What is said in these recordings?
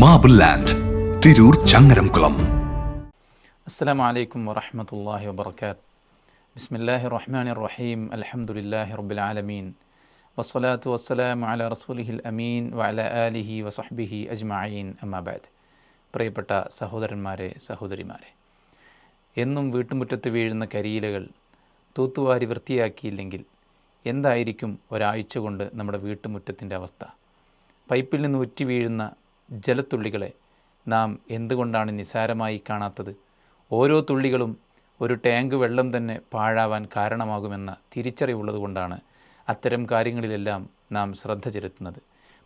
Marble land Tirur Changaramkulam അസ്സാം വറഹമത്തല്ലാഹി വബർക്കാത്ത് ബിസ്മില്ലാഹി റഹ്മാൻ റഹീം അലഹമുല്ലാഹി റബ്ബിൽ വസ്സലാത്തു വസ്സലാം അല റസൂലിഹിൽ അമീൻ വഅല ആലിഹി വസഹ്ബിഹി അജ്മഈൻ അമ്മാബാദ് പ്രിയപ്പെട്ട സഹോദരന്മാരെ സഹോദരിമാരെ എന്നും വീട്ടുമുറ്റത്ത് വീഴുന്ന കരിയിലകൾ തൂത്തുവാരി വൃത്തിയാക്കിയില്ലെങ്കിൽ എന്തായിരിക്കും ഒരാഴ്ച കൊണ്ട് നമ്മുടെ വീട്ടുമുറ്റത്തിന്റെ അവസ്ഥ? പൈപ്പിൽ നിന്ന് ഉറ്റി വീഴുന്ന ജലത്തുള്ളികളെ നാം എന്തുകൊണ്ടാണ് നിസാരമായി കാണാത്തത്? ഓരോ തുള്ളികളും ഒരു ടാങ്ക് വെള്ളം തന്നെ പാഴാവാൻ കാരണമാകുമെന്ന തിരിച്ചറിവുള്ളതുകൊണ്ടാണ് അത്തരം കാര്യങ്ങളിലെല്ലാം നാം ശ്രദ്ധ ചെലുത്തുന്നത്.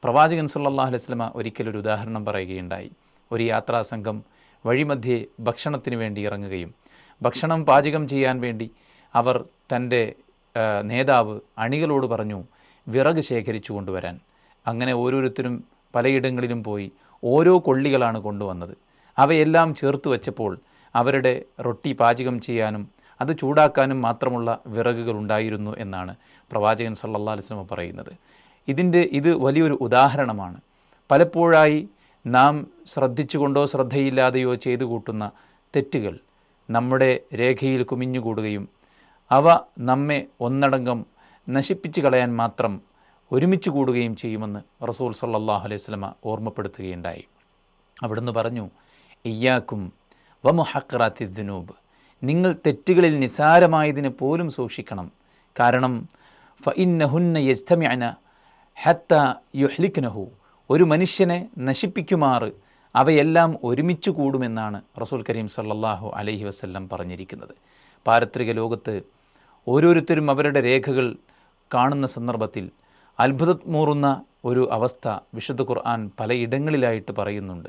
പ്രവാചകൻ സല്ലല്ലാഹു അലൈഹി വസല്ലമ ഒരിക്കലൊരു ഉദാഹരണം പറയുകയുണ്ടായി. ഒരു യാത്രാ സംഘം വഴിമധ്യേ ഭക്ഷണത്തിന് വേണ്ടി ഇറങ്ങുകയും ഭക്ഷണം പാചകം ചെയ്യാൻ വേണ്ടി അവർ തന്റെ നേതാവ് അണികളോട് പറഞ്ഞു വിറക് ശേഖരിച്ചു കൊണ്ടുവരാൻ. അങ്ങനെ ഓരോരുത്തരും പലയിടങ്ങളിലും പോയി ഓരോ കൊള്ളികളാണ് കൊണ്ടുവന്നത്. അവയെല്ലാം ചേർത്ത് വെച്ചപ്പോൾ അവരുടെ റൊട്ടി പാചകം ചെയ്യാനും അത് ചൂടാക്കാനും മാത്രമുള്ള വിറകുകൾ ഉണ്ടായിരുന്നു എന്നാണ് പ്രവാചകൻ സല്ലാ അലൈഹി വസല്ലം പറയുന്നത്. ഇതിന്റെ ഇത് വലിയൊരു ഉദാഹരണമാണ്. പലപ്പോഴായി നാം ശ്രദ്ധിച്ചുകൊണ്ടോ ശ്രദ്ധയില്ലാതെയോ ചെയ്തു കൂട്ടുന്ന തെറ്റുകൾ നമ്മുടെ രേഖയിൽ കുമിഞ്ഞുകൂടുകയും അവ നമ്മെ ഒന്നടങ്കം നശിപ്പിച്ചു കളയാൻ മാത്രം ഒരുമിച്ച് കൂടുകയും ചെയ്യുമെന്ന് റസൂൽ സല്ലല്ലാഹു അലൈഹി സ്വലമ ഓർമ്മപ്പെടുത്തുകയുണ്ടായി. അവിടുന്ന് പറഞ്ഞു ഇയ്യാക്കും വമുഹക്കറാത്തി ദുനൂബ്. നിങ്ങൾ തെറ്റുകളിൽ നിസാരമായതിനെ പോലും സൂക്ഷിക്കണം. കാരണം ഫ ഇന്നഹുന്ന യജ്തമ്യന ഹത്ത യുഹ്ലിക്നഹു ഒരു മനുഷ്യനെ നശിപ്പിക്കുമാറ്. അവയെല്ലാം ഒരുമിച്ച് കൂടുമെന്നാണ് റസൂൽ കരീം സല്ലാഹു അലഹി വസല്ലം പറഞ്ഞിരിക്കുന്നത്. പാരത്രിക ലോകത്ത് ഓരോരുത്തരും അവരുടെ രേഖകൾ കാണുന്ന സന്ദർഭത്തിൽ അത്ഭുതമൂറുന്ന ഒരു അവസ്ഥ വിശുദ്ധ ഖുർആൻ പലയിടങ്ങളിലായിട്ട് പറയുന്നുണ്ട്.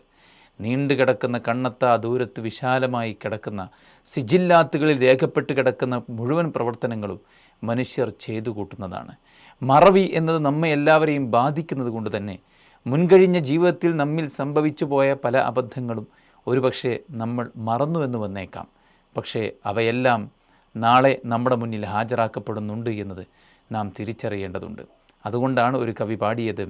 നീണ്ടു കിടക്കുന്ന കണ്ണത്ത ദൂരത്ത് വിശാലമായി കിടക്കുന്ന സിജില്ലാത്തുകളിൽ രേഖപ്പെട്ട് കിടക്കുന്ന മുഴുവൻ പ്രവർത്തനങ്ങളും മനുഷ്യർ ചെയ്തു കൂട്ടുന്നതാണ്. മറവി എന്നത് നമ്മെ എല്ലാവരെയും ബാധിക്കുന്നത് കൊണ്ട് തന്നെ മുൻകഴിഞ്ഞ ജീവിതത്തിൽ നമ്മിൽ സംഭവിച്ചു പോയ പല അബദ്ധങ്ങളും ഒരുപക്ഷെ നമ്മൾ മറന്നു എന്ന് വന്നേക്കാം. പക്ഷേ അവയെല്ലാം നാളെ നമ്മുടെ മുന്നിൽ ഹാജരാക്കപ്പെടുന്നുണ്ട് എന്നത് നാം തിരിച്ചറിയേണ്ടതുണ്ട്. അതുകൊണ്ടാണ് ഒരു കവി പാടിയത്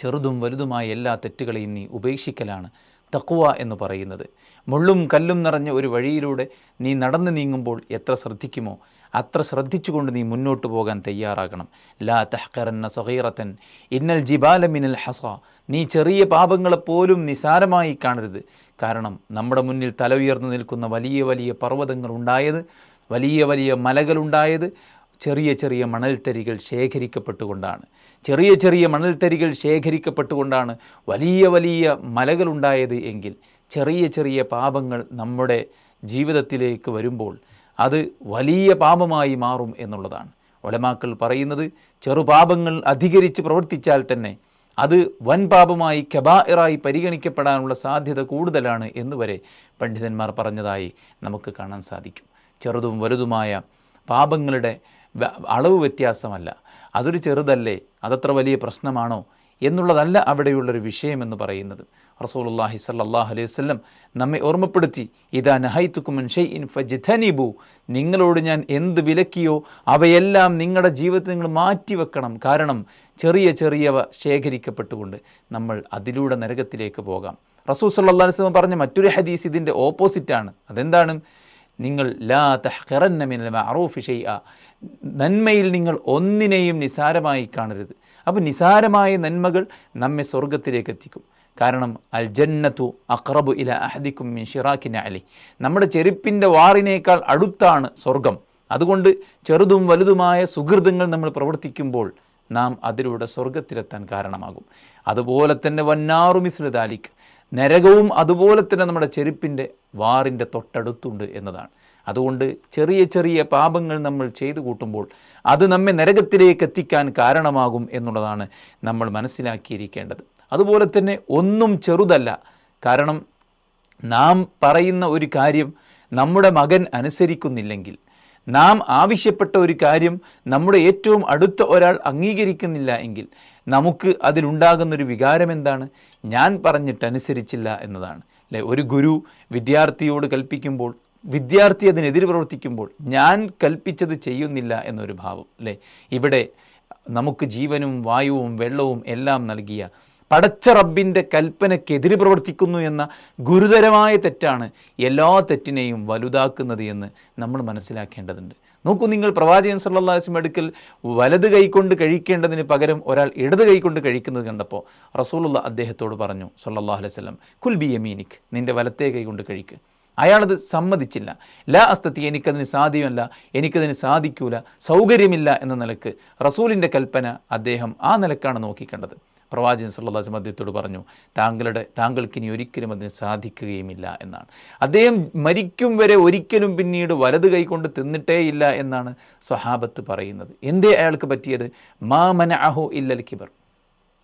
ചെറുതും വലുതുമായ എല്ലാ തെറ്റുകളെയും നീ ഉപേക്ഷിക്കലാണ് തക്കുവ എന്ന് പറയുന്നത്. മുള്ളും കല്ലും നിറഞ്ഞ ഒരു വഴിയിലൂടെ നീ നടന്നു നീങ്ങുമ്പോൾ എത്ര ശ്രദ്ധിക്കുമോ അത്ര ശ്രദ്ധിച്ചുകൊണ്ട് നീ മുന്നോട്ട് പോകാൻ തയ്യാറാകണം. ലാ തഹ്കറന്ന സഹീറത്തൻ ഇന്നൽ ജിബാല മിനൽ ഹസ. നീ ചെറിയ പാപങ്ങളെപ്പോലും നിസാരമായി കാണരുത്. കാരണം നമ്മുടെ മുന്നിൽ തല ഉയർന്നു നിൽക്കുന്ന വലിയ വലിയ പർവതങ്ങൾ ഉണ്ടായത് വലിയ വലിയ മലകളുണ്ടായത് ചെറിയ ചെറിയ മണൽത്തരികൾ ശേഖരിക്കപ്പെട്ടുകൊണ്ടാണ്. ചെറിയ ചെറിയ മണൽത്തരികൾ ശേഖരിക്കപ്പെട്ടുകൊണ്ടാണ് വലിയ വലിയ മലകളുണ്ടായത് എങ്കിൽ ചെറിയ ചെറിയ പാപങ്ങൾ നമ്മുടെ ജീവിതത്തിലേക്ക് വരുമ്പോൾ അത് വലിയ പാപമായി മാറും എന്നുള്ളതാണ്. ഒലമാക്കൾ പറയുന്നത് ചെറുപാപങ്ങൾ അധികരിച്ച് പ്രവർത്തിച്ചാൽ തന്നെ അത് വൻ പാപമായി കബായിറായി പരിഗണിക്കപ്പെടാനുള്ള സാധ്യത കൂടുതലാണ് എന്നുവരെ പണ്ഡിതന്മാർ പറഞ്ഞതായി നമുക്ക് കാണാൻ സാധിക്കും. ചെറുതും വലുതുമായ പാപങ്ങളുടെ അളവ് വ്യത്യാസമല്ല. അതൊരു ചെറുതല്ലേ? അതത്ര വലിയ പ്രശ്നമാണോ? എന്നുള്ളതല്ല അവിടെയുള്ളൊരു വിഷയമെന്ന് പറയുന്നത്. റസൂലുള്ളാഹി സല്ലാഹു അലൈഹി വസല്ലം നമ്മെ ഓർമ്മപ്പെടുത്തി ഇതാ നഹൈത്തുക്കുമൻ ഷൈഇൻ ഫജ്തനിബു. നിങ്ങളോട് ഞാൻ എന്ത് വിലക്കിയോ അവയെല്ലാം നിങ്ങളുടെ ജീവിതത്തിൽ നിങ്ങൾ മാറ്റിവെക്കണം. കാരണം ചെറിയ ചെറിയവ ശേഖരിക്കപ്പെട്ടുകൊണ്ട് നമ്മൾ അതിലൂടെ നരകത്തിലേക്ക് പോകാം. റസൂൽ സല്ലാ അലൈഹി വസല്ലം പറഞ്ഞ മറ്റൊരു ഹദീസ് ഇതിന്റെ ഓപ്പോസിറ്റാണ്. അതെന്താണ്? നിങ്ങൾ ലാ തഹ്ഖറന്ന മിനൽ മഅറൂഫി ഷൈഅ. നന്മയിൽ നിങ്ങൾ ഒന്നിനെയും നിസാരമായി കാണരുത്. അപ്പോൾ നിസാരമായ നന്മകൾ നമ്മെ സ്വർഗത്തിലേക്ക് എത്തിക്കും കാരണം അൽ ജന്നത്തു അക്രബു ഇല അഹദിക്കും മിൻ ഷിറാക്കിന അലി. നമ്മുടെ ചെരുപ്പിന്റെ വാറിനേക്കാൾ അടുത്താണ് സ്വർഗം അതുകൊണ്ട് ചെറുതും വലുതുമായ സുഹൃതങ്ങൾ നമ്മൾ പ്രവർത്തിക്കുമ്പോൾ നാം അതിലൂടെ സ്വർഗത്തിലെത്താൻ കാരണമാകും. അതുപോലെ തന്നെ വന്നാറു മിസ്ലു ദാലിക്. നരകവും അതുപോലെ തന്നെ നമ്മുടെ ചെരുപ്പിന്റെ വാറിന്റെ തൊട്ടടുത്തുണ്ട് എന്നതാണ്. അതുകൊണ്ട് ചെറിയ ചെറിയ പാപങ്ങൾ നമ്മൾ ചെയ്തു കൂട്ടുമ്പോൾ അത് നമ്മെ നരകത്തിലേക്ക് എത്തിക്കാൻ കാരണമാകും എന്നുള്ളതാണ് നമ്മൾ മനസ്സിലാക്കിയിരിക്കേണ്ടത്. അതുപോലെ തന്നെ ഒന്നും ചെറുതല്ല. കാരണം നാം പറയുന്ന ഒരു കാര്യം നമ്മുടെ മകൻ അനുസരിക്കുന്നില്ലെങ്കിൽ നാം ആവശ്യപ്പെട്ട ഒരു കാര്യം നമ്മുടെ ഏറ്റവും അടുത്ത ഒരാൾ അംഗീകരിക്കുന്നില്ല എങ്കിൽ നമുക്ക് അതിലുണ്ടാകുന്നൊരു വികാരം എന്താണ് ഞാൻ പറഞ്ഞിട്ടനുസരിച്ചില്ല എന്നതാണ്. അല്ലെ? ഒരു ഗുരു വിദ്യാർത്ഥിയോട് കൽപ്പിക്കുമ്പോൾ വിദ്യാർത്ഥി അതിനെതിരെ പ്രവർത്തിക്കുമ്പോൾ ഞാൻ കൽപ്പിച്ചത് ചെയ്യുന്നില്ല എന്നൊരു ഭാവം. അല്ലേ? ഇവിടെ നമുക്ക് ജീവനും വായുവും വെള്ളവും എല്ലാം നൽകിയ പടച്ച റബ്ബിന്റെ കൽപ്പനയ്ക്കെതിരെ പ്രവർത്തിക്കുന്നു എന്ന ഗുരുതരമായ തെറ്റാണ് എല്ലാ തെറ്റിനെയും വലുതാക്കുന്നത് എന്ന് നമ്മൾ മനസ്സിലാക്കേണ്ടതുണ്ട്. നോക്കൂ നിങ്ങൾ പ്രവാചകൻ അലൈഹി വസല്ലം അടുക്കൽ വലത് കൈകൊണ്ട് കഴിക്കേണ്ടതിന് പകരം ഒരാൾ ഇടത് കൈകൊണ്ട് കഴിക്കുന്നത് കണ്ടപ്പോൾ റസൂലുള്ള അദ്ദേഹത്തോട് പറഞ്ഞു സല്ലാ അലൈഹി വസല്ലം കുൽ ബി യമീനിക് നിന്റെ വലത്തെ കൈ കൊണ്ട് കഴിക്ക്. അയാളത് സമ്മതിച്ചില്ല. ലാ അസ്തത്തി എനിക്കതിന് സാധ്യമല്ല എനിക്കതിന് സാധിക്കൂല സൗകര്യമില്ല എന്ന നിലയ്ക്ക് റസൂലിന്റെ കൽപ്പന അദ്ദേഹം ആ നിലക്കാണ് നോക്കിക്കണ്ടത്. പ്രവാചകൻ സല്ലാസ് അദ്ദേഹത്തോട് പറഞ്ഞു താങ്കളുടെ താങ്കൾക്ക് ഇനി ഒരിക്കലും അതിന് സാധിക്കുകയുമില്ല എന്നാണ്. അദ്ദേഹം മരിക്കും വരെ ഒരിക്കലും പിന്നീട് വലത് കൈകൊണ്ട് തിന്നിട്ടേയില്ല എന്നാണ് സ്വഹാബത്ത് പറയുന്നത്. എന്തേ അയാൾക്ക് പറ്റിയത്? മാ മന അഹു ഇല്ലൽ കിബർ.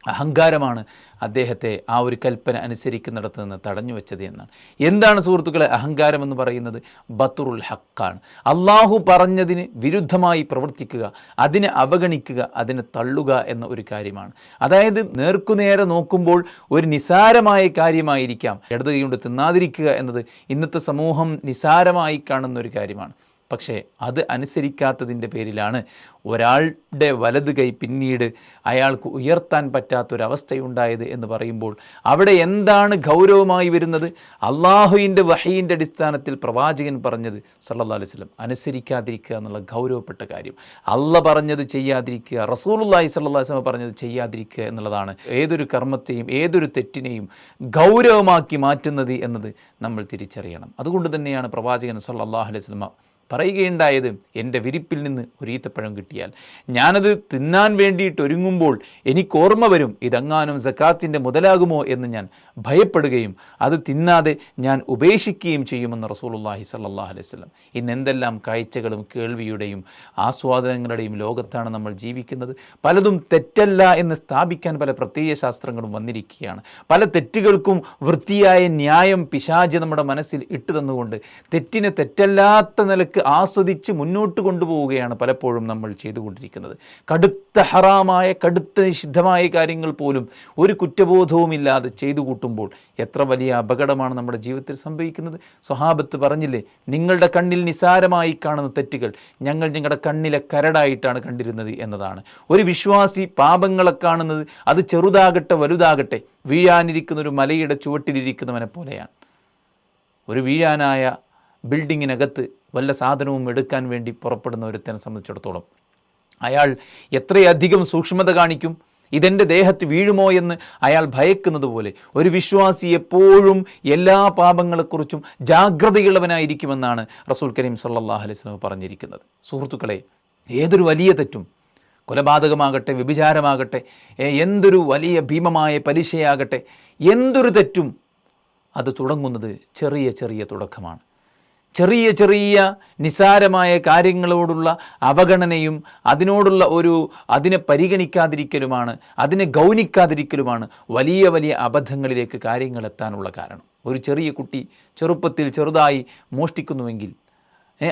അഹങ്കാരമാണ് അദ്ദേഹത്തെ ആ ഒരു കൽപ്പന അനുസരിക്കുന്നിടത്ത് നിന്ന് തടഞ്ഞു വെച്ചത് എന്നാണ്. എന്താണ് സുഹൃത്തുക്കളെ അഹങ്കാരം എന്ന് പറയുന്നത്? ബത്തുറുൽ ഹക്കാണ്. അള്ളാഹു പറഞ്ഞതിന് വിരുദ്ധമായി പ്രവർത്തിക്കുക അതിനെ അവഗണിക്കുക അതിനെ തള്ളുക എന്ന ഒരു കാര്യമാണ്. അതായത് നേർക്കുനേരെ നോക്കുമ്പോൾ ഒരു നിസാരമായ കാര്യമായിരിക്കാം. ഇടതുകൊണ്ട് തിന്നാതിരിക്കുക എന്നത് ഇന്നത്തെ സമൂഹം നിസാരമായി കാണുന്ന ഒരു കാര്യമാണ്. പക്ഷേ അത് അനുസരിക്കാത്തതിന്റെ പേരിലാണ് ഒരാളുടെ വലത് കൈ പിന്നീട് അയാൾക്ക് ഉയർത്താൻ പറ്റാത്തൊരവസ്ഥയുണ്ടായത് എന്ന് പറയുമ്പോൾ അവിടെ എന്താണ് ഗൗരവമായി വരുന്നത്? അള്ളാഹുവിന്റെ വഹീന്റെ അടിസ്ഥാനത്തിൽ പ്രവാചകൻ പറഞ്ഞത് സല്ലല്ലാഹു അലൈഹി വസല്ലം അനുസരിക്കാതിരിക്കുക എന്നുള്ള ഗൗരവപ്പെട്ട കാര്യം. അല്ല പറഞ്ഞത് ചെയ്യാതിരിക്കുക റസൂലുള്ളാഹി സല്ലാ വസല്ലം പറഞ്ഞത് ചെയ്യാതിരിക്കുക എന്നുള്ളതാണ്. ഏതൊരു കർമ്മത്തെയും ഏതൊരു തെറ്റിനെയും ഗൗരവമാക്കി മാറ്റുന്നത് എന്നത് നമ്മൾ തിരിച്ചറിയണം. അതുകൊണ്ട് തന്നെയാണ് പ്രവാചകൻ സല്ലല്ലാഹു അലൈഹി വസല്ലം പറയുകയുണ്ടായത് എന്റെ വിരിപ്പിൽ നിന്ന് ഒരു ഈത്തപ്പഴം കിട്ടിയാൽ. ഞാനത് തിന്നാൻ വേണ്ടിയിട്ട് ഒരുങ്ങുമ്പോൾ എനിക്ക് ഓർമ്മ വരും ഇതെങ്ങാനും സക്കാത്തിന്റെ മുതലാകുമോ എന്ന് ഞാൻ ഭയപ്പെടുകയും അത് തിന്നാതെ ഞാൻ ഉപേക്ഷിക്കുകയും ചെയ്യുമെന്ന് റസൂലുള്ളാഹി സല്ലല്ലാഹു അലൈഹി വസല്ലം. ഇന്ന് എന്തെല്ലാം കാഴ്ചകളും കേൾവിയുടെയും ആസ്വാദനങ്ങളുടെയും ലോകത്താണ് നമ്മൾ ജീവിക്കുന്നത്. പലതും തെറ്റല്ല എന്ന് സ്ഥാപിക്കാൻ പല പ്രത്യയ ശാസ്ത്രങ്ങളും വന്നിരിക്കുകയാണ്. പല തെറ്റുകൾക്കും വൃത്തിയായ ന്യായം പിശാജ് നമ്മുടെ മനസ്സിൽ ഇട്ടു തന്നുകൊണ്ട് തെറ്റിനെ തെറ്റല്ലാത്ത നിലയ്ക്ക് ആസ്വദിച്ച് മുന്നോട്ട് കൊണ്ടുപോവുകയാണ് പലപ്പോഴും നമ്മൾ ചെയ്തുകൊണ്ടിരിക്കുന്നത്. കടുത്ത ഹറാമായ കടുത്ത നിഷിദ്ധമായ കാര്യങ്ങൾ പോലും ഒരു കുറ്റബോധവുമില്ലാതെ ചെയ്തു കൂട്ടുമ്പോൾ എത്ര വലിയ അപകടമാണ് നമ്മുടെ ജീവിതത്തിൽ സംഭവിക്കുന്നത്? സ്വഹാബത്ത് പറഞ്ഞില്ലേ നിങ്ങളുടെ കണ്ണിൽ നിസാരമായി കാണുന്ന തെറ്റുകൾ ഞങ്ങൾ ഞങ്ങളുടെ കണ്ണിലെ കരടായിട്ടാണ് കണ്ടിരുന്നത് എന്നതാണ്. ഒരു വിശ്വാസി പാപങ്ങളെ കാണുന്നത് അത് ചെറുതാകട്ടെ വലുതാകട്ടെ വീഴാനിരിക്കുന്ന ഒരു മലയുടെ ചുവട്ടിലിരിക്കുന്നവനെ പോലെയാണ്. ഒരു വീഴാനായ ബിൽഡിങ്ങിനകത്ത് വല്ല സാധനവും എടുക്കാൻ വേണ്ടി പുറപ്പെടുന്ന ഒരുത്തനെ സംബന്ധിച്ചിടത്തോളം. അയാൾ എത്രയധികം സൂക്ഷ്മത കാണിക്കും ഇതെന്റെ ദേഹത്ത് വീഴുമോ എന്ന് അയാൾ ഭയക്കുന്നത് പോലെ ഒരു വിശ്വാസി എപ്പോഴും എല്ലാ പാപങ്ങളെക്കുറിച്ചും ജാഗ്രതയുള്ളവനായിരിക്കുമെന്നാണ് റസൂൽ കരീം സല്ലല്ലാഹു അലൈഹി വസല്ലം പറഞ്ഞിരിക്കുന്നത്. സുഹൃത്തുക്കളെ ഏതൊരു വലിയ തെറ്റും കൊലപാതകമാകട്ടെ വ്യഭിചാരമാകട്ടെ എന്തൊരു വലിയ ഭീമമായ പലിശയാകട്ടെ എന്തൊരു തെറ്റും അത് തുടങ്ങുന്നത് ചെറിയ ചെറിയ തുടക്കമാണ്. ചെറിയ ചെറിയ നിസാരമായ കാര്യങ്ങളോടുള്ള അവഗണനയും അതിനോടുള്ള ഒരു അതിനെ പരിഗണിക്കാതിരിക്കലുമാണ് അതിനെ ഗൗനിക്കാതിരിക്കലുമാണ് വലിയ വലിയ അബദ്ധങ്ങളിലേക്ക് കാര്യങ്ങൾ എത്താനുള്ള കാരണം. ഒരു ചെറിയ കുട്ടി ചെറുപ്പത്തിൽ ചെറുതായി മോഷ്ടിക്കുന്നുവെങ്കിൽ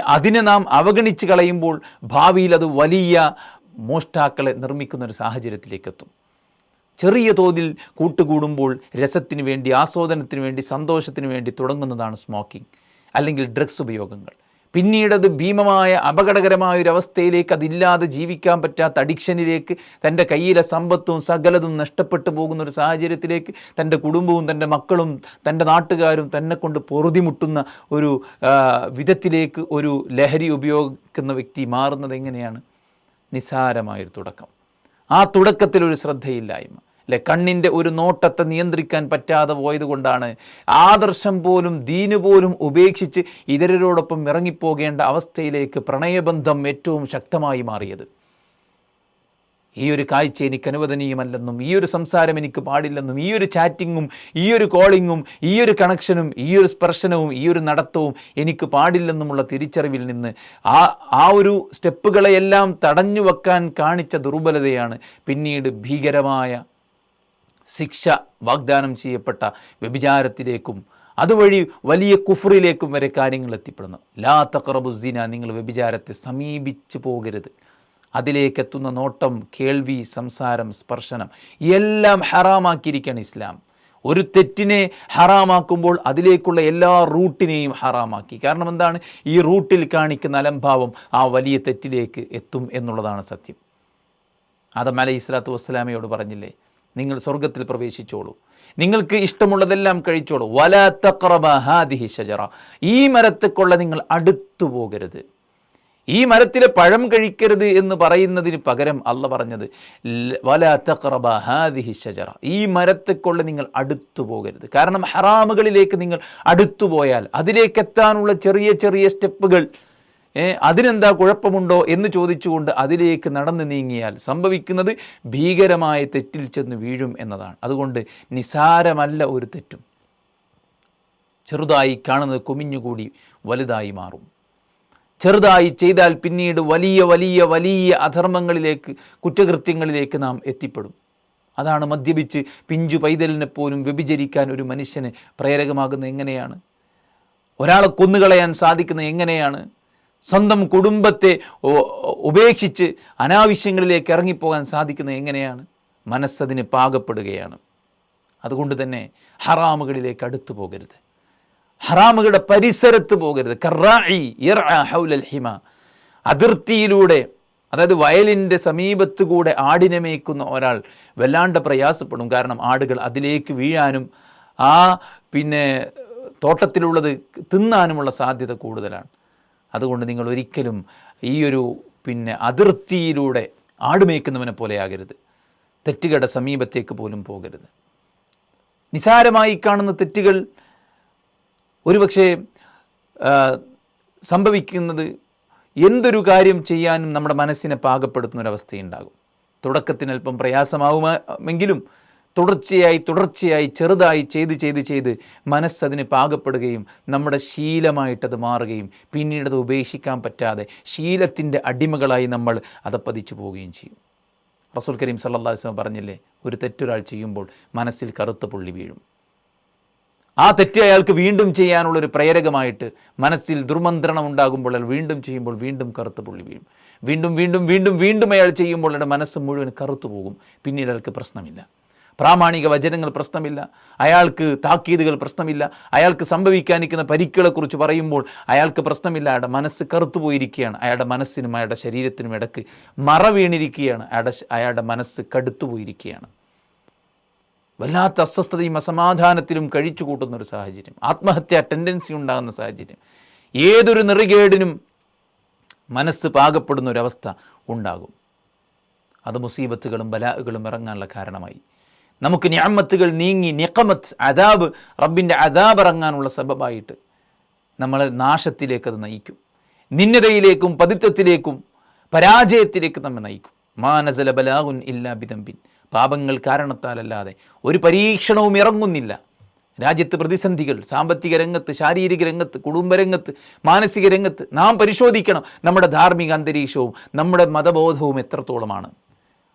അതിനെ നാം അവഗണിച്ച് കളയുമ്പോൾ ഭാവിയിൽ അത് വലിയ മോഷ്ടാക്കളെ നിർമ്മിക്കുന്ന ഒരു സാഹചര്യത്തിലേക്കെത്തും. ചെറിയ തോതിൽ കൂട്ടുകൂടുമ്പോൾ രസത്തിന് വേണ്ടി ആസ്വാദനത്തിന് വേണ്ടി സന്തോഷത്തിന് വേണ്ടി തുടങ്ങുന്നതാണ് സ്മോക്കിംഗ് അല്ലെങ്കിൽ ഡ്രഗ്സ് ഉപയോഗങ്ങൾ. പിന്നീടത് ഭീമമായ അപകടകരമായ ഒരു അവസ്ഥയിലേക്ക് അതില്ലാതെ ജീവിക്കാൻ പറ്റാത്ത അഡിക്ഷനിലേക്ക് തന്റെ കയ്യിലെ സമ്പത്തും സകലതും നഷ്ടപ്പെട്ടു പോകുന്ന ഒരു സാഹചര്യത്തിലേക്ക് തന്റെ കുടുംബവും തന്റെ മക്കളും തന്റെ നാട്ടുകാരും തന്നെ കൊണ്ട് പൊറുതിമുട്ടുന്ന ഒരു വിധത്തിലേക്ക് ഒരു ലഹരി ഉപയോഗിക്കുന്ന വ്യക്തി മാറുന്നത് എങ്ങനെയാണ്? നിസാരമായൊരു തുടക്കം. ആ തുടക്കത്തിലൊരു ശ്രദ്ധയില്ലായ്മ. അല്ലെ കണ്ണിന്റെ ഒരു നോട്ടത്തെ നിയന്ത്രിക്കാൻ പറ്റാതെ പോയത് കൊണ്ടാണ് ആദർശം പോലും ദീന് പോലും ഉപേക്ഷിച്ച് ഇതരരോടൊപ്പം ഇറങ്ങിപ്പോകേണ്ട അവസ്ഥയിലേക്ക് പ്രണയബന്ധം ഏറ്റവും ശക്തമായി മാറിയത്. ഈ ഒരു കാഴ്ച എനിക്ക് അനുവദനീയമല്ലെന്നും ഈ ഒരു സംസാരം എനിക്ക് പാടില്ലെന്നും ഈ ഒരു ചാറ്റിങ്ങും ഈ ഒരു കോളിങ്ങും ഈ ഒരു കണക്ഷനും ഈ ഒരു സ്പർശനവും ഈ ഒരു നടത്തവും എനിക്ക് പാടില്ലെന്നുമുള്ള തിരിച്ചറിവിൽ നിന്ന് ആ ആ ഒരു സ്റ്റെപ്പുകളെയെല്ലാം തടഞ്ഞു വെക്കാൻ കാണിച്ച ദുർബലതയാണ് പിന്നീട് ഭീകരമായ ശിക്ഷ വാഗ്ദാനം ചെയ്യപ്പെട്ട വ്യഭിചാരത്തിലേക്കും അതുവഴി വലിയ കുഫറിലേക്കും വരെ കാര്യങ്ങൾ എത്തിപ്പെടുന്നു. ലാ തഖറബുസിന നിങ്ങൾ വ്യഭിചാരത്തെ സമീപിച്ചു പോകരുത്. അതിലേക്ക് എത്തുന്ന നോട്ടം കേൾവി സംസാരം സ്പർശനം എല്ലാം ഹറാമാക്കിയിരിക്കുകയാണ് ഇസ്ലാം. ഒരു തെറ്റിനെ ഹറാമാക്കുമ്പോൾ അതിലേക്കുള്ള എല്ലാ റൂട്ടിനെയും ഹറാമാക്കി. കാരണം എന്താണ്? ഈ റൂട്ടിൽ കാണിക്കുന്ന അലംഭാവം ആ വലിയ തെറ്റിലേക്ക് എത്തും എന്നുള്ളതാണ് സത്യം. ആദം അലൈഹി സ്വലാത്തു വസ്സലാമയോട് പറഞ്ഞില്ലേ നിങ്ങൾ സ്വർഗത്തിൽ പ്രവേശിച്ചോളൂ. നിങ്ങൾക്ക് ഇഷ്ടമുള്ളതെല്ലാം കഴിച്ചോളൂ. വല തക്രബ ഹാദിഹി ഷജറ ഈ മരത്തെക്കൊള്ള നിങ്ങൾ അടുത്തു പോകരുത്. ഈ മരത്തിലെ പഴം കഴിക്കരുത് എന്ന് പറയുന്നതിന് പകരം അല്ല പറഞ്ഞത്. വല തക്രബ ഹാദിഹി ഷജറ ഈ മരത്തെക്കൊള്ള നിങ്ങൾ അടുത്തു പോകരുത്. കാരണം ഹറാമുകളിലേക്ക് നിങ്ങൾ അടുത്തു പോയാൽ അതിലേക്കെത്താനുള്ള ചെറിയ ചെറിയ സ്റ്റെപ്പുകൾ അതിനെന്താ കുഴപ്പമുണ്ടോ എന്ന് ചോദിച്ചുകൊണ്ട് അതിലേക്ക് നടന്നു നീങ്ങിയാൽ സംഭവിക്കുന്നത് ഭീകരമായ തെറ്റിൽ ചെന്ന് വീഴും എന്നതാണ്. അതുകൊണ്ട് നിസാരമല്ല ഒരു തെറ്റും. ചെറുതായി കാണുന്നത് കുമിഞ്ഞുകൂടി വലുതായി മാറും. ചെറുതായി ചെയ്താൽ പിന്നീട് വലിയ വലിയ വലിയ അധർമ്മങ്ങളിലേക്ക് കുറ്റകൃത്യങ്ങളിലേക്ക് നാം എത്തിപ്പെടും. അതാണ് മദ്യപിച്ച് പിഞ്ചു പൈതലിനെ പോലും വ്യഭിചരിക്കാൻ ഒരു മനുഷ്യന് പ്രേരകമാകുന്നത് എങ്ങനെയാണ്? ഒരാളെ കൊന്നുകളയാൻ സാധിക്കുന്നത് എങ്ങനെയാണ്? സ്വന്തം കുടുംബത്തെ ഉപേക്ഷിച്ച് അനാവശ്യങ്ങളിലേക്ക് ഇറങ്ങിപ്പോകാൻ സാധിക്കുന്നത് എങ്ങനെയാണ്? മനസ്സതിന് പാകപ്പെടുകയാണ്. അതുകൊണ്ട് തന്നെ ഹറാമുകളിലേക്ക് അടുത്തു പോകരുത്. ഹറാമുകളുടെ പരിസരത്ത് പോകരുത്. ഹിമ. അതിർത്തിയിലൂടെ അതായത് വയലിന്റെ സമീപത്ത് കൂടെ ആടിനെ മേയ്ക്കുന്ന ഒരാൾ വല്ലാണ്ട് പ്രയാസപ്പെടും. കാരണം ആടുകൾ അതിലേക്ക് വീഴാനും ആ പിന്നെ തോട്ടത്തിലുള്ളത് തിന്നാനുമുള്ള സാധ്യത കൂടുതലാണ്. അതുകൊണ്ട് നിങ്ങൾ ഒരിക്കലും ഈ ഒരു പിന്നെ അതിർത്തിയിലൂടെ ആടുമേക്കുന്നവനെ പോലെയാകരുത്. തെറ്റുകളുടെ സമീപത്തേക്ക് പോലും പോകരുത്. നിസാരമായി കാണുന്ന തെറ്റുകൾ ഒരുപക്ഷെ സംഭവിക്കുന്നത് എന്തൊരു കാര്യം ചെയ്യാനും നമ്മുടെ മനസ്സിനെ പാകപ്പെടുത്തുന്ന ഒരവസ്ഥയുണ്ടാകും തുടക്കത്തിന് അല്പം പ്രയാസമാവുമെങ്കിലും തുടർച്ചയായി തുടർച്ചയായി ചെറുതായി ചെയ്ത് ചെയ്ത് ചെയ്ത് മനസ്സതിന് പാകപ്പെടുകയും നമ്മുടെ ശീലമായിട്ടത് മാറുകയും പിന്നീട് അത് ഉപേക്ഷിക്കാൻ പറ്റാതെ ശീലത്തിന്റെ അടിമകളായി നമ്മൾ അത് പതിച്ചു പോവുകയും ചെയ്യും. റസൂൽ കരീം അലൈഹി വസല്ലം പറഞ്ഞില്ലേ ഒരു തെറ്റൊരാൾ ചെയ്യുമ്പോൾ മനസ്സിൽ കറുത്ത പുള്ളി വീഴും. ആ തെറ്റ് അയാൾക്ക് വീണ്ടും ചെയ്യാനുള്ള ഒരു പ്രേരകമായിട്ട് മനസ്സിൽ ദുർമന്ത്രണം ഉണ്ടാകുമ്പോൾ അയാൾ വീണ്ടും ചെയ്യുമ്പോൾ വീണ്ടും കറുത്ത പുള്ളി വീഴും. വീണ്ടും വീണ്ടും വീണ്ടും വീണ്ടും അയാൾ ചെയ്യുമ്പോൾ അയാളുടെ മനസ്സ് മുഴുവൻ കറുത്തു പോകും. പിന്നീട് അയാൾക്ക് പ്രശ്നമില്ല. പ്രാമാണിക വചനങ്ങൾ പ്രശ്നമില്ല. അയാൾക്ക് താക്കീതുകൾ പ്രശ്നമില്ല. അയാൾക്ക് സംഭവിക്കാനിരിക്കുന്ന പരിക്കുകളെക്കുറിച്ച് പറയുമ്പോൾ അയാൾക്ക് പ്രശ്നമില്ല. അയാളുടെ മനസ്സ് കറുത്തു പോയിരിക്കുകയാണ്. അയാളുടെ മനസ്സിനും അയാളുടെ ശരീരത്തിനും ഇടയ്ക്ക് മറ വീണിരിക്കുകയാണ് അയാളുടെ അയാളുടെ മനസ്സ് കടുത്തു പോയിരിക്കുകയാണ്. വല്ലാത്ത അസ്വസ്ഥതയും അസമാധാനത്തിലും കഴിച്ചു കൂട്ടുന്ന ഒരു സാഹചര്യം. ആത്മഹത്യാ ടെൻഡൻസി ഉണ്ടാകുന്ന സാഹചര്യം. ഏതൊരു നെറികേടിനും മനസ്സ് പാകപ്പെടുന്ന ഒരവസ്ഥ ഉണ്ടാകും. അത് മുസീബത്തുകളും ബലാഹുകളും ഇറങ്ങാനുള്ള കാരണമായി. നമുക്ക് ഞാമത്തുകൾ നീങ്ങി നിക്കമത്ത് അദാബ് റബ്ബിന്റെ അദാബ് ഇറങ്ങാനുള്ള സബബായിട്ട് നമ്മളെ നാശത്തിലേക്ക് അത് നയിക്കും. നിന്നതയിലേക്കും പതിത്വത്തിലേക്കും പരാജയത്തിലേക്ക് നമ്മെ നയിക്കും. മാനസല ബലാഹുൻ ഇല്ലാ ബിദംബിൻ. പാപങ്ങൾ കാരണത്താലല്ലാതെ ഒരു പരീക്ഷണവും ഇറങ്ങുന്നില്ല. രാജ്യത്ത് പ്രതിസന്ധികൾ സാമ്പത്തിക രംഗത്ത് ശാരീരിക രംഗത്ത് കുടുംബരംഗത്ത് മാനസിക രംഗത്ത് നാം പരിശോധിക്കണം. നമ്മുടെ ധാർമ്മിക അന്തരീക്ഷവും നമ്മുടെ മതബോധവും എത്രത്തോളമാണ്.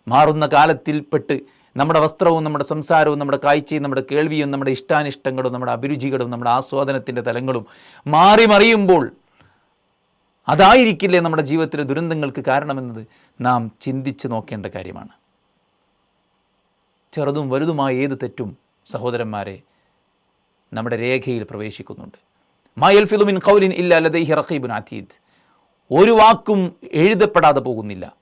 മാറുന്ന കാലത്തിൽപ്പെട്ട് നമ്മുടെ വസ്ത്രവും നമ്മുടെ സംസാരവും നമ്മുടെ കാഴ്ചയും നമ്മുടെ കേൾവിയും നമ്മുടെ ഇഷ്ടാനിഷ്ടങ്ങളും നമ്മുടെ അഭിരുചികളും നമ്മുടെ ആസ്വാദനത്തിന്റെ തലങ്ങളും മാറി മറിയുമ്പോൾ അതായിരിക്കില്ലേ നമ്മുടെ ജീവിതത്തിലെ ദുരന്തങ്ങൾക്ക് കാരണമെന്നത്? നാം ചിന്തിച്ച് നോക്കേണ്ട കാര്യമാണ്. ചെറുതും വലുതുമായ ഏത് തെറ്റും സഹോദരന്മാരെ നമ്മുടെ രേഖയിൽ പ്രവേശിക്കുന്നുണ്ട്. മായൽ ഫിലുമിൻ കൗലിൻ ഇല്ല ലദൈഹി റഖീബുൻ അതീദ് ഒരു വാക്കും എഴുതപ്പെടാതെ പോകുന്നില്ല.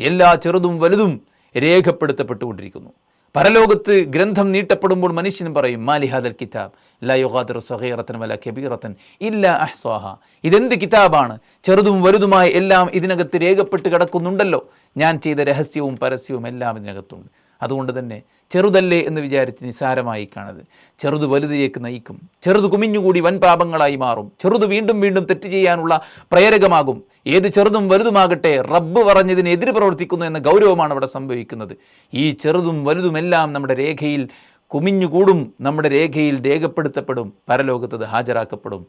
എല്ലാ ചെറുതും വലുതും രേഖപ്പെടുത്തപ്പെട്ടുകൊണ്ടിരിക്കുന്നു. പരലോകത്ത് ഗ്രന്ഥം നീട്ടപ്പെടുമ്പോൾ മനുഷ്യനും പറയും മാലിഹാദൽ കിതാബ് ലയോഹാദർ യുഗാദിറു സഗീറത്തൻ വല കബീറത്തൻ ഇല്ല അഹ്സ്വാഹ ഇതെന്ത് കിതാബാണ്? ചെറുതും വലുതുമായ എല്ലാം ഇതിനകത്ത് രേഖപ്പെട്ട് കിടക്കുന്നുണ്ടല്ലോ. ഞാൻ ചെയ്ത രഹസ്യവും പരസ്യവും എല്ലാം ഇതിനകത്തുണ്ട്. അതുകൊണ്ട് തന്നെ ചെറുതല്ലേ എന്ന് വിചാരിച്ച് നിസാരമായി കാണത് ചെറുത് വലുതിലേക്ക് നയിക്കും ചെറുത് കുമിഞ്ഞുകൂടി വൻ പാപങ്ങളായി മാറും. ചെറുത് വീണ്ടും വീണ്ടും തെറ്റ് ചെയ്യാനുള്ള പ്രേരകമാകും. ഏത് ചെറുതും വലുതുമാകട്ടെ റബ്ബ് പറഞ്ഞതിന് പ്രവർത്തിക്കുന്നു എന്ന ഗൗരവമാണ് അവിടെ സംഭവിക്കുന്നത്. ഈ ചെറുതും വലുതുമെല്ലാം നമ്മുടെ രേഖയിൽ കുമിഞ്ഞുകൂടും നമ്മുടെ രേഖയിൽ രേഖപ്പെടുത്തപ്പെടും പരലോകത്തത് ഹാജരാക്കപ്പെടും.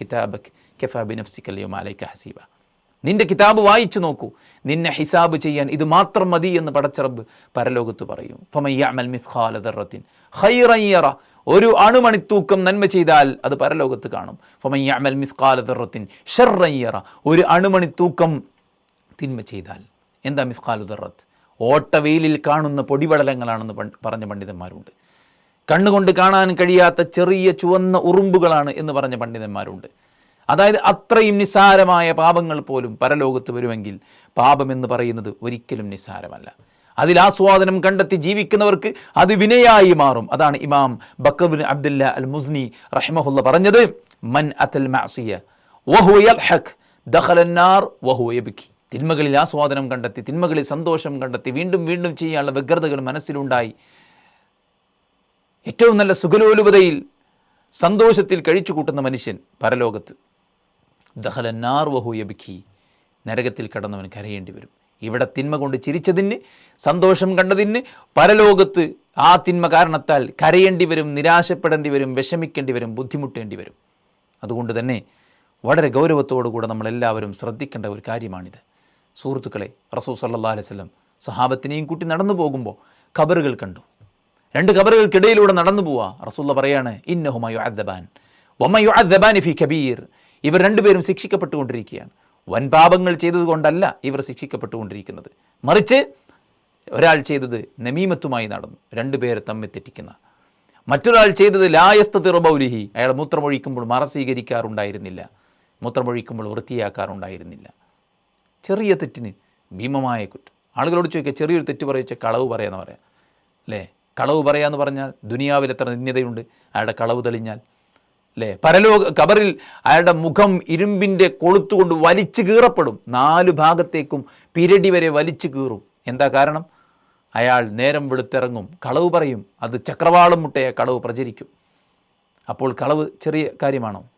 കിതാബക് കെഫാബിൻ ഹസീബ. നിന്റെ കിതാബ് വായിച്ചു നോക്കൂ. നിന്നെ ഹിസാബ് ചെയ്യാൻ ഇത് മാത്രം മതി എന്ന് പടച്ചറബ് പരലോകത്ത് പറയും. ഫമയ്യമൽ മിസ്ഖാല ദർറത്തിൻ ഖൈറൻ യറ. ഒരു അണുമണിത്തൂക്കം നന്മ ചെയ്താൽ അത് പരലോകത്ത് കാണും. ഫമയ്യമൽ മിസ്ഖാല ദർറത്തിൻ ഷർറൻ യറ. ഒരു അണുമണിത്തൂക്കം തിന്മ ചെയ്താൽ എന്താ മിസ്ഖാലു ദർറത്ത്? ഓട്ടവെയിലിൽ കാണുന്ന പൊടിപടലങ്ങളാണെന്ന് പറഞ്ഞ പണ്ഡിതന്മാരുണ്ട്. കണ്ണുകൊണ്ട് കാണാൻ കഴിയാത്ത ചെറിയ ചുവന്ന ഉറുമ്പുകളാണ് എന്ന് പറഞ്ഞ പണ്ഡിതന്മാരുണ്ട്. അതായത് അത്രയും നിസ്സാരമായ പാപങ്ങൾ പോലും പരലോകത്ത് വരുമെങ്കിൽ പാപമെന്ന് പറയുന്നത് ഒരിക്കലും നിസ്സാരമല്ല. അതിൽ ആസ്വാദനം കണ്ടെത്തി ജീവിക്കുന്നവർക്ക് അത് വിനയായി മാറും. അതാണ് ഇമാം ബക്കബിൻ അബ്ദുല്ല അൽ മുസ്നി റഹ്മഹുല്ല പറഞ്ഞത് മൻ അത്തൽ മാസിയ ദഖലന്നാർ വഹു യബ്കി. തിന്മകളിൽ ആസ്വാദനം കണ്ടെത്തി തിന്മകളിൽ സന്തോഷം കണ്ടെത്തി വീണ്ടും വീണ്ടും ചെയ്യാനുള്ള വ്യഗ്രതകൾ മനസ്സിലുണ്ടായി. ഏറ്റവും നല്ല സുഖലോലുപതയിൽ സന്തോഷത്തിൽ കഴിച്ചു കൂട്ടുന്ന മനുഷ്യൻ പരലോകത്ത്. ദഹലന്നാർ വഹു യബിഖി നരകത്തിൽ കടന്നവൻ കരയേണ്ടി വരും. ഇവിടെ തിന്മ കൊണ്ട് ചിരിച്ചതിന് സന്തോഷം കണ്ടതിന് പരലോകത്ത് ആ തിന്മ കാരണത്താൽ കരയേണ്ടി വരും നിരാശപ്പെടേണ്ടി വരും വിഷമിക്കേണ്ടി വരും ബുദ്ധിമുട്ടേണ്ടി വരും. അതുകൊണ്ട് തന്നെ വളരെ ഗൗരവത്തോടു കൂടെ നമ്മളെല്ലാവരും ശ്രദ്ധിക്കേണ്ട ഒരു കാര്യമാണിത്. സുഹൃത്തുക്കളെ റസൂ സല്ലാ അലൈഹി സ്വലം സഹാബത്തിനെയും കൂട്ടി നടന്നു പോകുമ്പോൾ ഖബറുകൾ കണ്ടു. രണ്ട് ഖബറുകൾക്കിടയിലൂടെ നടന്നു പോവാ. റസൂല്ല പറയാണ് ഇന്നഹുമ അദ്ദബാൻ വമ അദ്ദബാൻ ഫി കബീർ. ഇവർ രണ്ടുപേരും ശിക്ഷിക്കപ്പെട്ടുകൊണ്ടിരിക്കുകയാണ്. വൻ പാപങ്ങൾ ചെയ്തതുകൊണ്ടല്ല ഇവർ ശിക്ഷിക്കപ്പെട്ടുകൊണ്ടിരിക്കുന്നത്. മറിച്ച് ഒരാൾ ചെയ്തത് നമീമത്തുമായി നടന്നു. രണ്ടുപേരെ തമ്മിൽ തെറ്റിക്കുന്ന. മറ്റൊരാൾ ചെയ്തത് ലായസ്ത തിറബൗലിഹി അയാൾ മൂത്രമൊഴിക്കുമ്പോൾ മറ സ്വീകരിക്കാറുണ്ടായിരുന്നില്ല. മൂത്രമൊഴിക്കുമ്പോൾ വൃത്തിയാക്കാറുണ്ടായിരുന്നില്ല. ചെറിയ തെറ്റിന് ഭീമമായ കുറ്റം. ആളുകളോട് ചോദിക്കുക ചെറിയൊരു തെറ്റ് പറയിച്ച കളവ് പറയാന്ന് പറയാം? അല്ലേ? കളവ് പറയാന്ന് പറഞ്ഞാൽ ദുനിയാവിൽ എത്ര നിന്യതയുണ്ട് അയാളുടെ കളവ് തെളിഞ്ഞാൽ അല്ലേ പരലോക കബറിൽ അയാളുടെ മുഖം ഇരുമ്പിന്റെ കൊളുത്തുകൊണ്ട് വലിച്ചു കീറപ്പെടും. നാല് ഭാഗത്തേക്കും പിരടി വരെ വലിച്ചു കീറും. എന്താ കാരണം? അയാൾ നേരം വെളുത്തിറങ്ങും. കളവ് പറയും. അത് ചക്രവാളം മുട്ടയെ കളവ് പ്രചരിക്കും. അപ്പോൾ കളവ് ചെറിയ കാര്യമാണോ?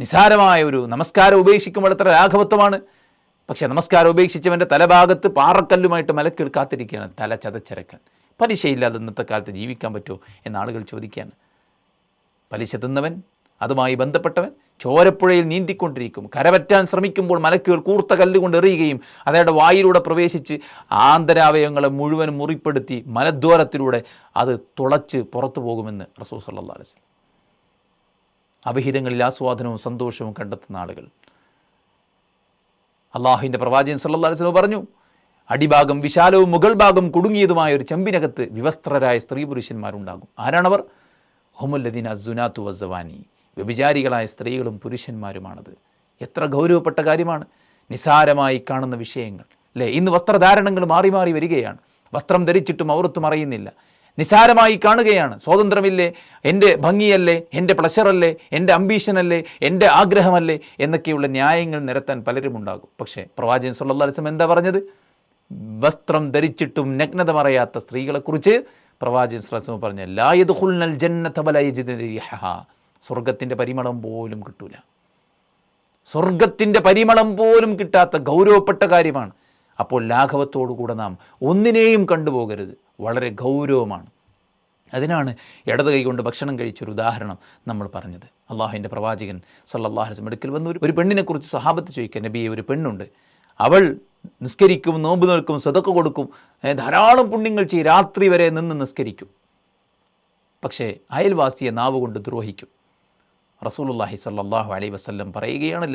നിസാരമായ ഒരു നമസ്കാരം ഉപേക്ഷിക്കുമ്പോൾ എത്ര രാഘവത്വമാണ്. പക്ഷേ നമസ്കാരം ഉപേക്ഷിച്ചവന്റെ തലഭാഗത്ത് പാറക്കല്ലുമായിട്ട് മലക്കിൽ കാത്തിരിക്കുകയാണ് തല ചതച്ചരക്കാൻ പലിശയില്ലാതെ ഇന്നത്തെ കാലത്ത് ജീവിക്കാൻ പറ്റുമോ? എന്ന് ആളുകൾ ചോദിക്കുകയാണ്. പലിശ തിന്നവൻ അതുമായി ബന്ധപ്പെട്ടവൻ ചോരപ്പുഴയിൽ നീന്തിക്കൊണ്ടിരിക്കും. കരപറ്റാൻ ശ്രമിക്കുമ്പോൾ മലക്കുകൾ കൂർത്ത കല്ലുകൊണ്ട് എറിയുകയും അതയുടെ വായിലൂടെ പ്രവേശിച്ച് ആന്തരാവയവങ്ങളെ മുഴുവൻ മുറിപ്പെടുത്തി മലദ്വാരത്തിലൂടെ അത് തുളച്ച് പുറത്തു പോകുമെന്ന് റസൂ സല്ലാ അലൈസ് അഭിഹിതങ്ങളിൽ ആസ്വാദനവും സന്തോഷവും കണ്ടെത്തുന്ന ആളുകൾ. അള്ളാഹുവിന്റെ പ്രവാചകൻ സല്ലാ അലൈസ് പറഞ്ഞു അടിഭാഗം വിശാലവും മുകൾ ഭാഗം കുടുങ്ങിയതുമായ ഒരു ചെമ്പിനകത്ത് വിവസ്ത്രരായ സ്ത്രീ പുരുഷന്മാരുണ്ടാകും. ആരാണവർ? ഹുമുല്ലദീൻ അസുനാത്തു വസവാനി വ്യഭിചാരികളായ സ്ത്രീകളും പുരുഷന്മാരുമാണത്. എത്ര ഗൗരവപ്പെട്ട കാര്യമാണ്. നിസാരമായി കാണുന്ന വിഷയങ്ങൾ. അല്ലേ ഇന്ന് വസ്ത്രധാരണങ്ങൾ മാറി മാറി വരികയാണ്. വസ്ത്രം ധരിച്ചിട്ടും ഔറത്തും അറിയുന്നില്ല. നിസാരമായി കാണുകയാണ്. സ്വാതന്ത്ര്യമില്ലേ? എന്റെ ഭംഗിയല്ലേ? എന്റെ പ്ലഷറല്ലേ എന്റെ അംബീഷനല്ലേ എന്റെ ആഗ്രഹമല്ലേ? എന്നൊക്കെയുള്ള ന്യായങ്ങൾ നിരത്താൻ പലരും ഉണ്ടാകും പക്ഷേ പ്രവാചകൻ സല്ലല്ലാഹു അലൈഹി വസല്ലം എന്താ പറഞ്ഞത്? വസ്ത്രം ധരിച്ചിട്ടും നഗ്നത മറയാത്ത സ്ത്രീകളെക്കുറിച്ച് പ്രവാചകൻ സ്ലസ്മ പറഞ്ഞ ലായത് ഹുൽ നൽ സ്വർഗത്തിന്റെ പരിമളം പോലും കിട്ടൂല. സ്വർഗത്തിന്റെ പരിമളം പോലും കിട്ടാത്ത ഗൗരവപ്പെട്ട കാര്യമാണ്. അപ്പോൾ ലാഘവത്തോടുകൂടെ നാം ഒന്നിനെയും കണ്ടുപോകരുത്. വളരെ ഗൗരവമാണ്. അതിനാണ് ഇടത് കൈകൊണ്ട് ഭക്ഷണം കഴിച്ചൊരു ഉദാഹരണം നമ്മൾ പറഞ്ഞത്. അള്ളാഹുവിന്റെ പ്രവാചകൻ വസല്ലം അടുക്കൽ വന്ന് ഒരു- ഒരു പെണ്ണിനെക്കുറിച്ച് സഹാബത്ത് ചോദിക്കുക നബിയെ ഒരു പെണ്ണുണ്ട്. അവൾ നിസ്കരിക്കും നോമ്പ് നിൽക്കും സ്വതക്ക കൊടുക്കും ധാരാളം പുണ്യങ്ങൾ ചെയ്യും രാത്രി വരെ നിന്ന് നിസ്കരിക്കും. പക്ഷേ അയൽവാസിയെ നാവ് കൊണ്ട് ദ്രോഹിക്കും. റസൂലുള്ളാഹി സല്ലാഹു അലൈ വസല്ലം പറയുകയാണ്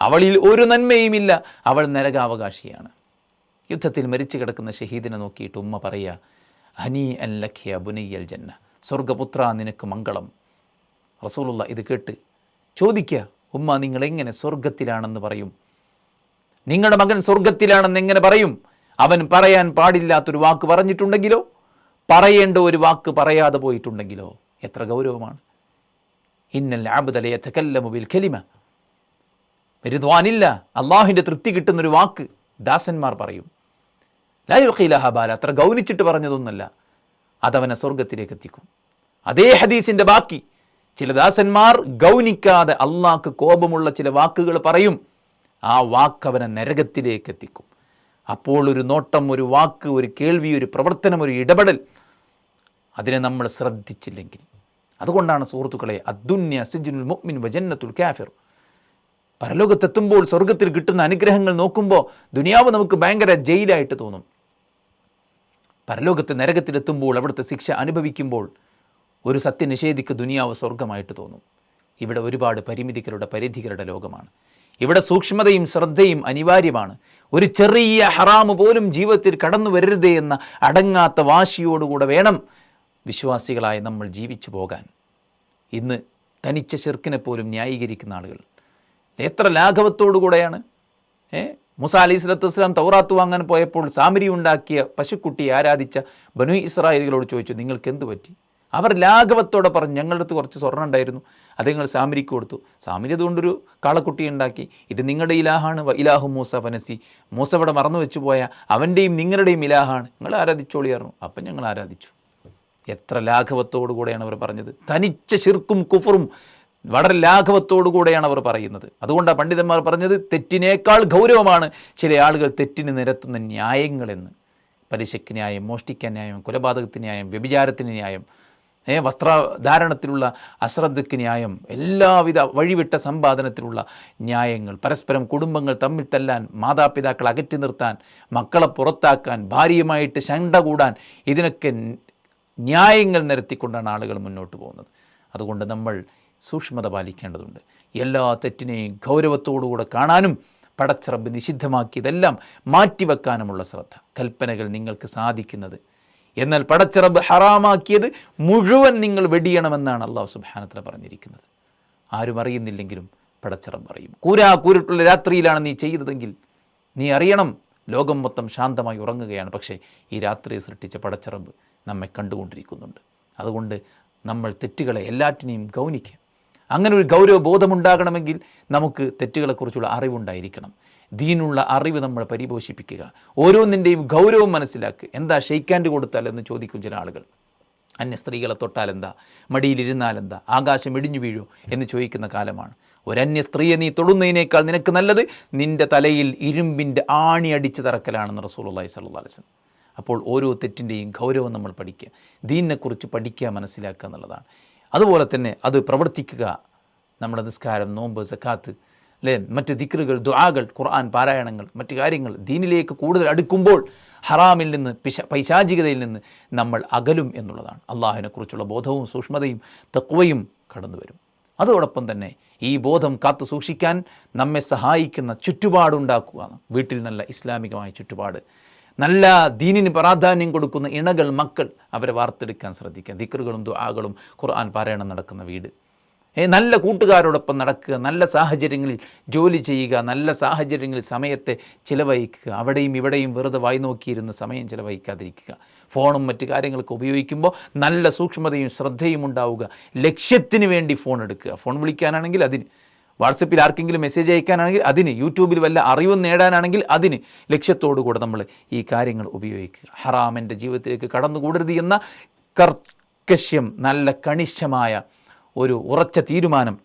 അവളിൽ ഒരു നന്മയുമില്ല അവൾ നരകാവകാശിയാണ്. യുദ്ധത്തിൽ മരിച്ചു കിടക്കുന്ന ഷഹീദിനെ നോക്കിയിട്ട് ഉമ്മ പറയുക ഹനി അൻ ലഖ്യ ബുനയ്യൽ ജന്ന സ്വർഗപുത്ര നിനക്ക് മംഗളം. റസൂലുള്ള ഇത് കേട്ട് ചോദിക്കുക ഉമ്മ നിങ്ങൾ എങ്ങനെ സ്വർഗത്തിലാണെന്ന് പറയും. നിങ്ങളുടെ മകൻ സ്വർഗത്തിലാണെന്ന് എങ്ങനെ പറയും? അവൻ പറയാൻ പാടില്ലാത്തൊരു വാക്ക് പറഞ്ഞിട്ടുണ്ടെങ്കിലോ? പറയേണ്ട ഒരു വാക്ക് പറയാതെ പോയിട്ടുണ്ടെങ്കിലോ? എത്ര ഗൗരവമാണ്. ഇന്നൽ ആബുദല ഖലിമ വരുദ്വാനില്ല അള്ളാഹുവിന്റെ തൃപ്തി കിട്ടുന്നൊരു വാക്ക് ദാസന്മാർ പറയും. ലായുഖീലഹ ബാല അത്ര ഗൗനിച്ചിട്ട് പറഞ്ഞതൊന്നല്ല അതവനെ സ്വർഗത്തിലേക്ക് എത്തിക്കും. അതേ ഹദീസിന്റെ ബാക്കി. ചില ദാസന്മാർ ഗൗനിക്കാതെ അള്ളാഹ്ക്ക് കോപമുള്ള ചില വാക്കുകൾ പറയും. ആ വാക്ക് അവനെ നരകത്തിലേക്ക് എത്തിക്കും. അപ്പോൾ ഒരു നോട്ടം ഒരു വാക്ക് ഒരു കേൾവി ഒരു പ്രവർത്തനം ഒരു ഇടപെടൽ അതിനെ നമ്മൾ ശ്രദ്ധിച്ചില്ലെങ്കിൽ. അതുകൊണ്ടാണ് സുഹൃത്തുക്കളെ അദ്ദുന്യ സിജുൽ മുഅ്മിൻ വജന്നത്തുൽ കാഫിർ. പരലോകത്തെത്തുമ്പോൾ സ്വർഗത്തിൽ കിട്ടുന്ന അനുഗ്രഹങ്ങൾ നോക്കുമ്പോൾ ദുനിയാവ് നമുക്ക് ഭയങ്കര ജയിലായിട്ട് തോന്നും. പരലോകത്ത് നരകത്തിലെത്തുമ്പോൾ അവിടുത്തെ ശിക്ഷ അനുഭവിക്കുമ്പോൾ ഒരു സത്യനിഷേധിക്ക് ദുനിയാവ് സ്വർഗമായിട്ട് തോന്നും. ഇവിടെ ഒരുപാട് പരിമിതികളുടെ പരിധികളുടെ ലോകമാണ്. ഇവിടെ സൂക്ഷ്മതയും ശ്രദ്ധയും അനിവാര്യമാണ്. ഒരു ചെറിയ ഹറാമ് പോലും ജീവിതത്തിൽ കടന്നു വരരുതേ എന്ന അടങ്ങാത്ത വാശിയോടുകൂടെ വേണം വിശ്വാസികളായ നമ്മൾ ജീവിച്ചു പോകാൻ. ഇന്ന് തനിച്ച ചെറുക്കിനെ പോലും ന്യായീകരിക്കുന്ന ആളുകൾ. എത്ര ലാഘവത്തോടു കൂടെയാണ് ഏ? മുസ അലി സ്വലത്തു വസ്ലാം തൗറാത്ത് വാങ്ങാൻ പോയപ്പോൾ സാമരി ഉണ്ടാക്കിയ പശുക്കുട്ടിയെ ആരാധിച്ച ബനു ഇസ്രായേലുകളോട് ചോദിച്ചു നിങ്ങൾക്ക് എന്ത് പറ്റി? അവർ ലാഘവത്തോടെ പറഞ്ഞു ഞങ്ങളുടെ അടുത്ത് കുറച്ച് സ്വർണം ഉണ്ടായിരുന്നു അത് നിങ്ങൾ സാമിരിക്ക് കൊടുത്തു. സാമിരി അതുകൊണ്ടൊരു കാളക്കുട്ടി ഉണ്ടാക്കി. ഇത് നിങ്ങളുടെ ഇലാഹാണ്. ഇലാഹു മൂസ ഫനസി. മൂസ ഇവിടെ മറന്നു വെച്ചു പോയ അവന്റെയും നിങ്ങളുടെയും ഇലാഹാണ്. നിങ്ങൾ ആരാധിച്ചോളിയായിരുന്നു അപ്പം ഞങ്ങൾ ആരാധിച്ചു. എത്ര ലാഘവത്തോടു കൂടെയാണ് അവർ പറഞ്ഞത്. തനിച്ച ശിർക്കും കുഫറും വളരെ ലാഘവത്തോടു കൂടെയാണ് അവർ പറയുന്നത്. അതുകൊണ്ടാണ് പണ്ഡിതന്മാർ പറഞ്ഞത് തെറ്റിനേക്കാൾ ഗൗരവമാണ് ചില ആളുകൾ തെറ്റിന് നിരത്തുന്ന ന്യായങ്ങളെന്ന്. പലിശയ്ക്ക് ന്യായം മോഷ്ടിക്കാൻ ന്യായം കൊലപാതകത്തിന് ന്യായം വ്യഭിചാരത്തിന് ന്യായം വസ്ത്രധാരണത്തിലുള്ള അശ്രദ്ധയ്ക്ക് ന്യായം എല്ലാവിധ വഴിവിട്ട സമ്പാദനത്തിലുള്ള ന്യായങ്ങൾ പരസ്പരം കുടുംബങ്ങൾ തമ്മിൽ തല്ലാൻ മാതാപിതാക്കളെ അകറ്റി നിർത്താൻ മക്കളെ പുറത്താക്കാൻ ഭാര്യയുമായിട്ട് ശണ്ട കൂടാൻ ഇതിനൊക്കെ ന്യായങ്ങൾ നിരത്തിക്കൊണ്ടാണ് ആളുകൾ മുന്നോട്ട് പോകുന്നത്. അതുകൊണ്ട് നമ്മൾ സൂക്ഷ്മത പാലിക്കേണ്ടതുണ്ട്. എല്ലാ തെറ്റിനെയും ഗൗരവത്തോടുകൂടെ കാണാനും പടച്ചറബ് നിഷിദ്ധമാക്കിയതെല്ലാം മാറ്റിവെക്കാനുമുള്ള ശ്രദ്ധ. കൽപ്പനകൾ നിങ്ങൾക്ക് സാധിക്കുന്നത് എന്നാൽ പടച്ചിറബ് ഹറാമാക്കിയത് മുഴുവൻ നിങ്ങൾ വെടിയണമെന്നാണ് അള്ളാഹു സുബാനത്തിൽ പറഞ്ഞിരിക്കുന്നത്. ആരും അറിയുന്നില്ലെങ്കിലും പടച്ചിറബ് അറിയും. കൂരാ കൂരിട്ടുള്ള രാത്രിയിലാണ് നീ ചെയ്തതെങ്കിൽ നീ അറിയണം ലോകം മൊത്തം ശാന്തമായി ഉറങ്ങുകയാണ്. പക്ഷേ ഈ രാത്രി സൃഷ്ടിച്ച പടച്ചിറബ് നമ്മെ കണ്ടുകൊണ്ടിരിക്കുന്നുണ്ട്. അതുകൊണ്ട് നമ്മൾ തെറ്റുകളെ എല്ലാറ്റിനെയും ഗൗനിക്കുക അങ്ങനെ ഒരു ഗൗരവ ബോധമുണ്ടാകണമെങ്കിൽ നമുക്ക് തെറ്റുകളെക്കുറിച്ചുള്ള അറിവുണ്ടായിരിക്കണം. ദീനുള്ള അറിവ് നമ്മൾ പരിപോഷിപ്പിക്കുക. ഓരോന്നിന്റെയും ഗൗരവം മനസ്സിലാക്കുക. എന്താ ഷെയ്ക്കാൻഡ് കൊടുത്താൽ എന്ന് ചോദിക്കും ചില ആളുകൾ. അന്യ സ്ത്രീകളെ തൊട്ടാലെന്താ? മടിയിലിരുന്നാൽ എന്താ ആകാശം ഇടിഞ്ഞു വീഴോ എന്ന് ചോദിക്കുന്ന കാലമാണ്. ഒരന്യ സ്ത്രീയെ നീ തൊടുന്നതിനേക്കാൾ നിനക്ക് നല്ലത് നിന്റെ തലയിൽ ഇരുമ്പിന്റെ ആണി അടിച്ചു തറക്കലാണെന്ന് റസൂലുള്ളാഹി സ്വല്ലല്ലാഹു അലൈഹി വസല്ലം. അപ്പോൾ ഓരോ തെറ്റിന്റെയും ഗൗരവം നമ്മൾ പഠിക്കുക. ദീനിനെക്കുറിച്ച് പഠിക്കുക മനസ്സിലാക്കുക എന്നുള്ളതാണ്. അതുപോലെ തന്നെ അത് പ്രവർത്തിക്കുക. നമ്മുടെ നിസ്കാരം നോമ്പ് സക്കാത്ത് അല്ലേ മറ്റ് ദിക്റുകൾ ദുആകൾ ഖുർആൻ പാരായണങ്ങൾ മറ്റ് കാര്യങ്ങൾ ദീനിലേക്ക് കൂടുതൽ അടുക്കുമ്പോൾ ഹറാമിൽ നിന്ന് പിശ പൈശാചികതയിൽ നിന്ന് നമ്മൾ അകലും എന്നുള്ളതാണ്. അള്ളാഹുവിനെക്കുറിച്ചുള്ള ബോധവും സൂക്ഷ്മതയും തക്വയും കടന്നു വരും അതോടൊപ്പം തന്നെ ഈ ബോധം കാത്തു സൂക്ഷിക്കാൻ നമ്മെ സഹായിക്കുന്ന ചുറ്റുപാടുണ്ടാക്കുക. വീട്ടിൽ നല്ല ഇസ്ലാമികമായ ചുറ്റുപാട്. നല്ല ദീനിന് പ്രാധാന്യം കൊടുക്കുന്ന ഇണകൾ മക്കൾ അവരെ വാർത്തെടുക്കാൻ ശ്രദ്ധിക്കുക. ദിക്റുകളും ദുആകളും ഖുർആൻ പാരായണം നടക്കുന്ന വീട്. നല്ല കൂട്ടുകാരോടൊപ്പം നടക്കുക നല്ല സാഹചര്യങ്ങളിൽ ജോലി ചെയ്യുക നല്ല സാഹചര്യങ്ങളിൽ സമയത്തെ ചിലവഴിക്കുക അവിടെയും ഇവിടെയും വെറുതെ വായി നോക്കിയിരുന്ന് സമയം ചിലവഴിക്കാതിരിക്കുക. ഫോണും മറ്റു കാര്യങ്ങളൊക്കെ ഉപയോഗിക്കുമ്പോൾ നല്ല സൂക്ഷ്മതയും ശ്രദ്ധയും ഉണ്ടാവുക. ലക്ഷ്യത്തിന് വേണ്ടി ഫോൺ എടുക്കുക. ഫോൺ വിളിക്കാനാണെങ്കിൽ അതിന്. വാട്സപ്പിൽ ആർക്കെങ്കിലും മെസ്സേജ് അയക്കാനാണെങ്കിൽ അതിന്. യൂട്യൂബിൽ വല്ല അറിവും നേടാനാണെങ്കിൽ അതിന്. ലക്ഷ്യത്തോടു കൂടെ നമ്മൾ ഈ കാര്യങ്ങൾ ഉപയോഗിക്കുക. ഹറാമിന്റെ ജീവിതത്തിലേക്ക് കടന്നുകൂടരുത് എന്ന കർക്കശ്യം നല്ല കണിശമായ ഒരു ഉറച്ച തീരുമാനം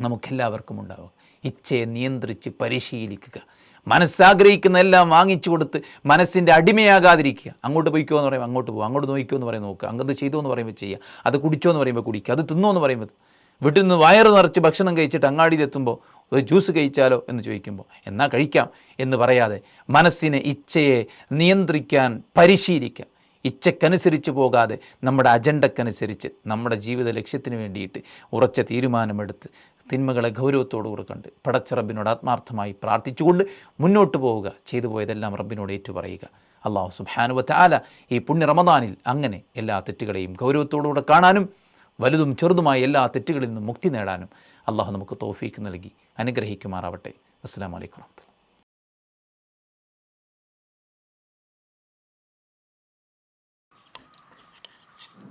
നമുക്കെല്ലാവർക്കും ഉണ്ടാവുക ഇച്ഛയെ നിയന്ത്രിച്ച് പരിശീലിക്കുക. മനസ്സാഗ്രഹിക്കുന്ന എല്ലാം വാങ്ങിച്ചു കൊടുത്ത് മനസ്സിന്റെ അടിമയാകാതിരിക്കുക. അങ്ങോട്ട് പോയിക്കോ എന്ന് പറയുമ്പോൾ അങ്ങോട്ട് പോകും അങ്ങോട്ട് നോക്കിക്കോ എന്ന് പറയുമ്പോൾ നോക്കുക. അങ്ങത് ചെയ്തോ എന്ന് പറയുമ്പോൾ ചെയ്യുക. അത് കുടിച്ചോ എന്ന് പറയുമ്പോൾ കുടിക്കുക. അത് തിന്നോ എന്ന് പറയുമ്പോൾ വീട്ടിൽ നിന്ന് വയറ് നിറച്ച് ഭക്ഷണം കഴിച്ചിട്ട് അങ്ങാടിയിൽ എത്തുമ്പോൾ ഒരു ജ്യൂസ് കഴിച്ചാലോ എന്ന് ചോദിക്കുമ്പോൾ എന്നാൽ കഴിക്കാം എന്ന് പറയാതെ മനസ്സിനെ ഇച്ഛയെ നിയന്ത്രിക്കാൻ പരിശീലിക്കുക ഇച്ഛക്കനുസരിച്ച് പോകാതെ നമ്മുടെ അജണ്ടക്കനുസരിച്ച് നമ്മുടെ ജീവിത ലക്ഷ്യത്തിന് വേണ്ടിയിട്ട് ഉറച്ച തീരുമാനമെടുത്ത് തിന്മകളെ ഗൗരവത്തോടുകൂടെ കണ്ട് പടച്ച റബ്ബിനോട് ആത്മാർത്ഥമായി പ്രാർത്ഥിച്ചുകൊണ്ട് മുന്നോട്ട് പോവുക. ചെയ്തു പോയതെല്ലാം റബ്ബിനോട് ഏറ്റുപറയുക. അള്ളാഹു സുബാനുവത്ത് ആല ഈ പുണ്യ റമദാനിൽ അങ്ങനെ എല്ലാ തെറ്റുകളെയും ഗൗരവത്തോടുകൂടെ കാണാനും വലുതും ചെറുതുമായ എല്ലാ തെറ്റുകളിൽ നിന്നും മുക്തി നേടാനും അള്ളാഹു നമുക്ക് തോഫീക്ക് നൽകി. അനുഗ്രഹിക്കുമാറാവട്ടെ. അസ്സാം വലൈക്കും